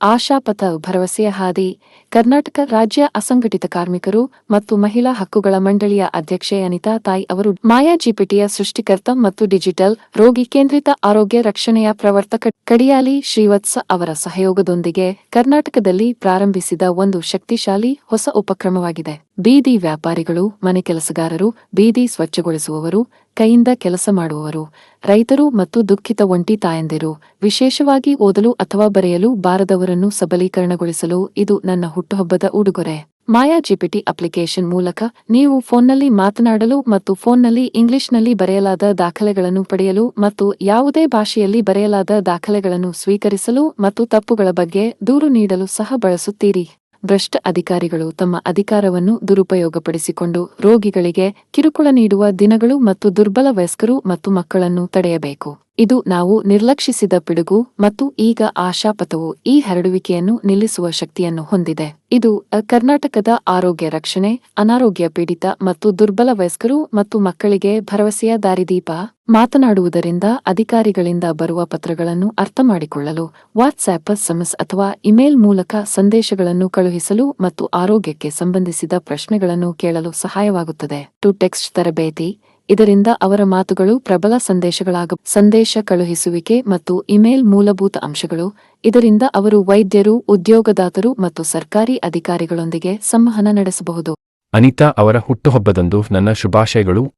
ಆಶಾಪಥ, ಭರವಸೆಯ ಹಾದಿ, ಕರ್ನಾಟಕ ರಾಜ್ಯ ಅಸಂಘಟಿತ ಕಾರ್ಮಿಕರು ಮತ್ತು ಮಹಿಳಾ ಹಕ್ಕುಗಳ ಮಂಡಳಿಯ ಅಧ್ಯಕ್ಷೆ ಅನಿತಾ ತಾಯಿ ಅವರು ಮಾಯಾ ಜಿಪಿಟಿಯ ಸೃಷ್ಟಿಕರ್ತ ಮತ್ತು ಡಿಜಿಟಲ್ ರೋಗಿ ಕೇಂದ್ರಿತ ಆರೋಗ್ಯ ರಕ್ಷಣೆಯ ಪ್ರವರ್ತಕ ಕಡಿಯಾಲಿ ಶ್ರೀವತ್ಸ ಅವರ ಸಹಯೋಗದೊಂದಿಗೆ ಕರ್ನಾಟಕದಲ್ಲಿ ಪ್ರಾರಂಭಿಸಿದ ಒಂದು ಶಕ್ತಿಶಾಲಿ ಹೊಸ ಉಪಕ್ರಮವಾಗಿದೆ. ಬೀದಿ ವ್ಯಾಪಾರಿಗಳು, ಮನೆ ಕೆಲಸಗಾರರು, ಬೀದಿ ಸ್ವಚ್ಛಗೊಳಿಸುವವರು, ಕೈಯಿಂದ ಕೆಲಸ ಮಾಡುವವರು, ರೈತರು ಮತ್ತು ದುಃಖಿತ ಒಂಟಿ ತಾಯಂದಿರು. ವಿಶೇಷವಾಗಿ ಓದಲು ಅಥವಾ ಬರೆಯಲು ಬಾರದವರನ್ನು ಸಬಲೀಕರಣಗೊಳಿಸಲು ಇದು ನನ್ನ ಹುಟ್ಟುಹಬ್ಬದ ಉಡುಗೊರೆ. ಮಾಯಾ ಜಿಪಿಟಿ ಅಪ್ಲಿಕೇಶನ್ ಮೂಲಕ ನೀವು ಫೋನ್ನಲ್ಲಿ ಮಾತನಾಡಲು ಮತ್ತು ಫೋನ್ನಲ್ಲಿ ಇಂಗ್ಲಿಷ್ನಲ್ಲಿ ಬರೆಯಲಾದ ದಾಖಲೆಗಳನ್ನು ಪಡೆಯಲು ಮತ್ತು ಯಾವುದೇ ಭಾಷೆಯಲ್ಲಿ ಬರೆಯಲಾದ ದಾಖಲೆಗಳನ್ನು ಸ್ವೀಕರಿಸಲು ಮತ್ತು ತಪ್ಪುಗಳ ಬಗ್ಗೆ ದೂರು ನೀಡಲು ಸಹ ಬಳಸುತ್ತೀರಿ. ಭ್ರಷ್ಟ ಅಧಿಕಾರಿಗಳು ತಮ್ಮ ಅಧಿಕಾರವನ್ನು ದುರುಪಯೋಗಪಡಿಸಿಕೊಂಡು ರೋಗಿಗಳಿಗೆ ಕಿರುಕುಳ ನೀಡುವ ದಿನಗಳು ಮತ್ತು ದುರ್ಬಲ ವಯಸ್ಕರು ಮತ್ತು ಮಕ್ಕಳನ್ನು ತಡೆಯಬೇಕು. ಇದು ನಾವು ನಿರ್ಲಕ್ಷಿಸಿದ ಪಿಡುಗು ಮತ್ತು ಈಗ ಆಶಾಪಥವು ಈ ಹರಡುವಿಕೆಯನ್ನು ನಿಲ್ಲಿಸುವ ಶಕ್ತಿಯನ್ನು ಹೊಂದಿದೆ. ಇದು ಕರ್ನಾಟಕದ ಆರೋಗ್ಯ ರಕ್ಷಣೆ, ಅನಾರೋಗ್ಯ ಪೀಡಿತ ಮತ್ತು ದುರ್ಬಲ ವಯಸ್ಕರು ಮತ್ತು ಮಕ್ಕಳಿಗೆ ಭರವಸೆಯ ದಾರಿದೀಪ. ಮಾತನಾಡುವುದರಿಂದ ಅಧಿಕಾರಿಗಳಿಂದ ಬರುವ ಪತ್ರಗಳನ್ನು ಅರ್ಥಮಾಡಿಕೊಳ್ಳಲು ವಾಟ್ಸ್ಆ್ಯಪ್, ಸಮಸ್ ಅಥವಾ ಇಮೇಲ್ ಮೂಲಕ ಸಂದೇಶಗಳನ್ನು ಕಳುಹಿಸಲು ಮತ್ತು ಆರೋಗ್ಯಕ್ಕೆ ಸಂಬಂಧಿಸಿದ ಪ್ರಶ್ನೆಗಳನ್ನು ಕೇಳಲು ಸಹಾಯವಾಗುತ್ತದೆ. ಟು ಟೆಕ್ಸ್ಟ್ ತರಬೇತಿ ಇದರಿಂದ ಅವರ ಮಾತುಗಳು ಪ್ರಬಲ ಸಂದೇಶಗಳಾಗ, ಸಂದೇಶ ಕಳುಹಿಸುವಿಕೆ ಮತ್ತು ಇಮೇಲ್ ಮೂಲಭೂತ ಅಂಶಗಳು, ಇದರಿಂದ ಅವರು ವೈದ್ಯರು, ಉದ್ಯೋಗದಾತರು ಮತ್ತು ಸರ್ಕಾರಿ ಅಧಿಕಾರಿಗಳೊಂದಿಗೆ ಸಂವಹನ ನಡೆಸಬಹುದು. ಅನಿತಾ ಅವರ ಹುಟ್ಟುಹಬ್ಬದಂದು ನನ್ನ ಶುಭಾಶಯಗಳು.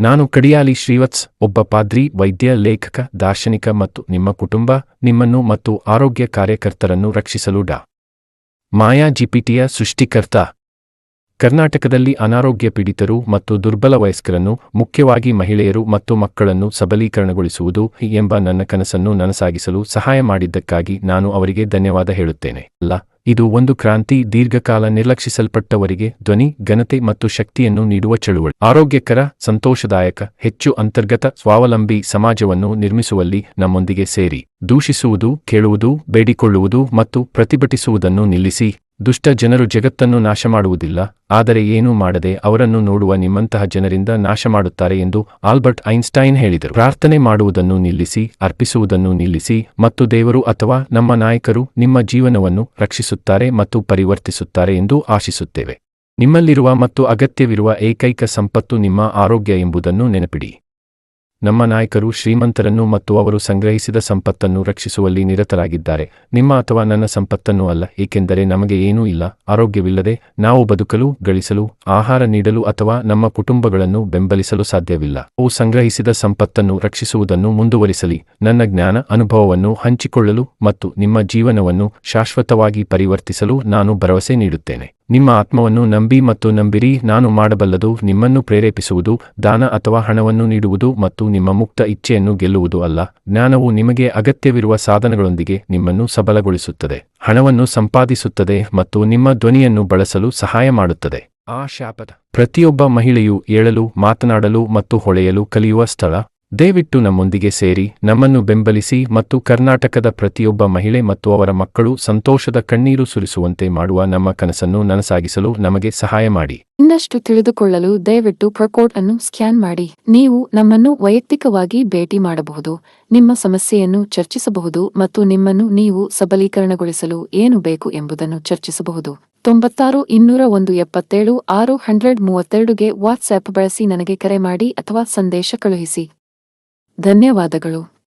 ನಾನು ಕಡಿಯಾಲಿ ಶ್ರೀವತ್ಸ್, ಒಬ್ಬ ಪಾದ್ರಿ, ವೈದ್ಯ, ಲೇಖಕ, ದಾರ್ಶನಿಕ ಮತ್ತು ನಿಮ್ಮ ಕುಟುಂಬ, ನಿಮ್ಮನ್ನು ಮತ್ತು ಆರೋಗ್ಯ ಕಾರ್ಯಕರ್ತರನ್ನು ರಕ್ಷಿಸಲು ಡಾ. ಮಾಯಾ ಜಿಪಿಟಿಯ ಸೃಷ್ಟಿಕರ್ತ. ಕರ್ನಾಟಕದಲ್ಲಿ ಅನಾರೋಗ್ಯ ಪೀಡಿತರು ಮತ್ತು ದುರ್ಬಲ ವಯಸ್ಕರನ್ನು, ಮುಖ್ಯವಾಗಿ ಮಹಿಳೆಯರು ಮತ್ತು ಮಕ್ಕಳನ್ನು ಸಬಲೀಕರಣಗೊಳಿಸುವುದು ಎಂಬ ನನ್ನ ಕನಸನ್ನು ನನಸಾಗಿಸಲು ಸಹಾಯ ಮಾಡಿದ್ದಕ್ಕಾಗಿ ನಾನು ಅವರಿಗೆ ಧನ್ಯವಾದ ಹೇಳುತ್ತೇನೆ. ಅಲ್ಲ, ಇದು ಒಂದು ಕ್ರಾಂತಿ ದೀರ್ಘಕಾಲ ನಿರ್ಲಕ್ಷಿಸಲ್ಪಟ್ಟವರಿಗೆ ಧ್ವನಿ, ಘನತೆ ಮತ್ತು ಶಕ್ತಿಯನ್ನು ನೀಡುವ ಚಳುವಳಿ. ಆರೋಗ್ಯಕರ, ಸಂತೋಷದಾಯಕ, ಹೆಚ್ಚು ಅಂತರ್ಗತ, ಸ್ವಾವಲಂಬಿ ಸಮಾಜವನ್ನು ನಿರ್ಮಿಸುವಲ್ಲಿ ನಮ್ಮೊಂದಿಗೆ ಸೇರಿ. ದೂಷಿಸುವುದು, ಕೇಳುವುದು, ಬೇಡಿಕೊಳ್ಳುವುದು ಮತ್ತು ಪ್ರತಿಭಟಿಸುವುದನ್ನು ನಿಲ್ಲಿಸಿ. ದುಷ್ಟ ಜನರು ಜಗತ್ತನ್ನು ನಾಶ ಮಾಡುವುದಿಲ್ಲ ಆದರೆ ಏನೂ ಮಾಡದೆ ಅವರನ್ನು ನೋಡುವ ನಿಮ್ಮಂತಹ ಜನರಿಂದ ನಾಶ ಮಾಡುತ್ತಾರೆ ಎಂದು ಆಲ್ಬರ್ಟ್ ಐನ್ಸ್ಟೈನ್ ಹೇಳಿದರು. ಪ್ರಾರ್ಥನೆ ಮಾಡುವುದನ್ನು ನಿಲ್ಲಿಸಿ, ಅರ್ಪಿಸುವುದನ್ನು ನಿಲ್ಲಿಸಿ ಮತ್ತು ದೇವರು ಅಥವಾ ನಮ್ಮ ನಾಯಕರು ನಿಮ್ಮ ಜೀವನವನ್ನು ರಕ್ಷಿಸುತ್ತಾರೆ ಮತ್ತು ಪರಿವರ್ತಿಸುತ್ತಾರೆ ಎಂದು ಆಶಿಸುತ್ತೇವೆ. ನಿಮ್ಮಲ್ಲಿರುವ ಮತ್ತು ಅಗತ್ಯವಿರುವ ಏಕೈಕ ಸಂಪತ್ತು ನಿಮ್ಮ ಆರೋಗ್ಯ ಎಂಬುದನ್ನು ನೆನಪಿಡಿ. ನಮ್ಮ ನಾಯಕರು ಶ್ರೀಮಂತರನ್ನು ಮತ್ತು ಅವರು ಸಂಗ್ರಹಿಸಿದ ಸಂಪತ್ತನ್ನು ರಕ್ಷಿಸುವಲ್ಲಿ ನಿರತರಾಗಿದ್ದಾರೆ. ನಿಮ್ಮ ಅಥವಾ ನನ್ನ ಸಂಪತ್ತನ್ನು ಅಲ್ಲ, ಏಕೆಂದರೆ ನಮಗೆ ಏನೂ ಇಲ್ಲ, ಆರೋಗ್ಯವಿಲ್ಲದೆ ನಾವು ಬದುಕಲು, ಗಳಿಸಲು, ಆಹಾರ ನೀಡಲು ಅಥವಾ ನಮ್ಮ ಕುಟುಂಬಗಳನ್ನು ಬೆಂಬಲಿಸಲು ಸಾಧ್ಯವಿಲ್ಲ. ಅವು ಸಂಗ್ರಹಿಸಿದ ಸಂಪತ್ತನ್ನು ರಕ್ಷಿಸುವುದನ್ನು ಮುಂದುವರಿಸಲಿ. ನನ್ನ ಜ್ಞಾನ, ಅನುಭವವನ್ನು ಹಂಚಿಕೊಳ್ಳಲು ಮತ್ತು ನಿಮ್ಮ ಜೀವನವನ್ನು ಶಾಶ್ವತವಾಗಿ ಪರಿವರ್ತಿಸಲು ನಾನು ಭರವಸೆ ನೀಡುತ್ತೇನೆ. ನಿಮ್ಮ ಆತ್ಮವನ್ನು ನಂಬಿ ಮತ್ತು ನಂಬಿರಿ, ನಾನು ಮಾಡಬಲ್ಲದು ನಿಮ್ಮನ್ನು ಪ್ರೇರೇಪಿಸುವುದು, ದಾನ ಅಥವಾ ಹಣವನ್ನು ನೀಡುವುದು ಮತ್ತು ನಿಮ್ಮ ಮುಕ್ತ ಇಚ್ಛೆಯನ್ನು ಗೆಲ್ಲುವುದು ಅಲ್ಲ. ಜ್ಞಾನವು ನಿಮಗೆ ಅಗತ್ಯವಿರುವ ಸಾಧನಗಳೊಂದಿಗೆ ನಿಮ್ಮನ್ನು ಸಬಲಗೊಳಿಸುತ್ತದೆ. ಹಣವನ್ನು ಸಂಪಾದಿಸುತ್ತದೆ ಮತ್ತು ನಿಮ್ಮ ಧ್ವನಿಯನ್ನು ಬಳಸಲು ಸಹಾಯ ಮಾಡುತ್ತದೆ. ಆ ಶಾಪದ ಪ್ರತಿಯೊಬ್ಬ ಮಹಿಳೆಯು ಏಳಲು, ಮಾತನಾಡಲು ಮತ್ತು ಹೊಳೆಯಲು ಕಲಿಯುವ ಸ್ಥಳ. ದಯವಿಟ್ಟು ನಮ್ಮೊಂದಿಗೆ ಸೇರಿ, ನಮ್ಮನ್ನು ಬೆಂಬಲಿಸಿ ಮತ್ತು ಕರ್ನಾಟಕದ ಪ್ರತಿಯೊಬ್ಬ ಮಹಿಳೆ ಮತ್ತು ಅವರ ಮಕ್ಕಳು ಸಂತೋಷದ ಕಣ್ಣೀರು ಸುರಿಸುವಂತೆ ಮಾಡುವ ನಮ್ಮ ಕನಸನ್ನು ನನಸಾಗಿಸಲು ನಮಗೆ ಸಹಾಯ ಮಾಡಿ. ಇನ್ನಷ್ಟು ತಿಳಿದುಕೊಳ್ಳಲು ದಯವಿಟ್ಟು ಪ್ರಕೋಟ್ ಅನ್ನು ಸ್ಕ್ಯಾನ್ ಮಾಡಿ. ನೀವು ನಮ್ಮನ್ನು ವೈಯಕ್ತಿಕವಾಗಿ ಭೇಟಿ ಮಾಡಬಹುದು, ನಿಮ್ಮ ಸಮಸ್ಯೆಯನ್ನು ಚರ್ಚಿಸಬಹುದು ಮತ್ತು ನಿಮ್ಮನ್ನು ನೀವು ಸಬಲೀಕರಣಗೊಳಿಸಲು ಏನು ಬೇಕು ಎಂಬುದನ್ನು ಚರ್ಚಿಸಬಹುದು. ತೊಂಬತ್ತಾರು ಇನ್ನೂರ ಒಂದು ಎಪ್ಪತ್ತೇಳು ಆರು ಹಂಡ್ರೆಡ್ ಮೂವತ್ತೆರಡುಗೆ ವಾಟ್ಸ್ಆ್ಯಪ್ ಬಳಸಿ ನನಗೆ ಕರೆ ಮಾಡಿ ಅಥವಾ ಸಂದೇಶ ಕಳುಹಿಸಿ. ಧನ್ಯವಾದಗಳು.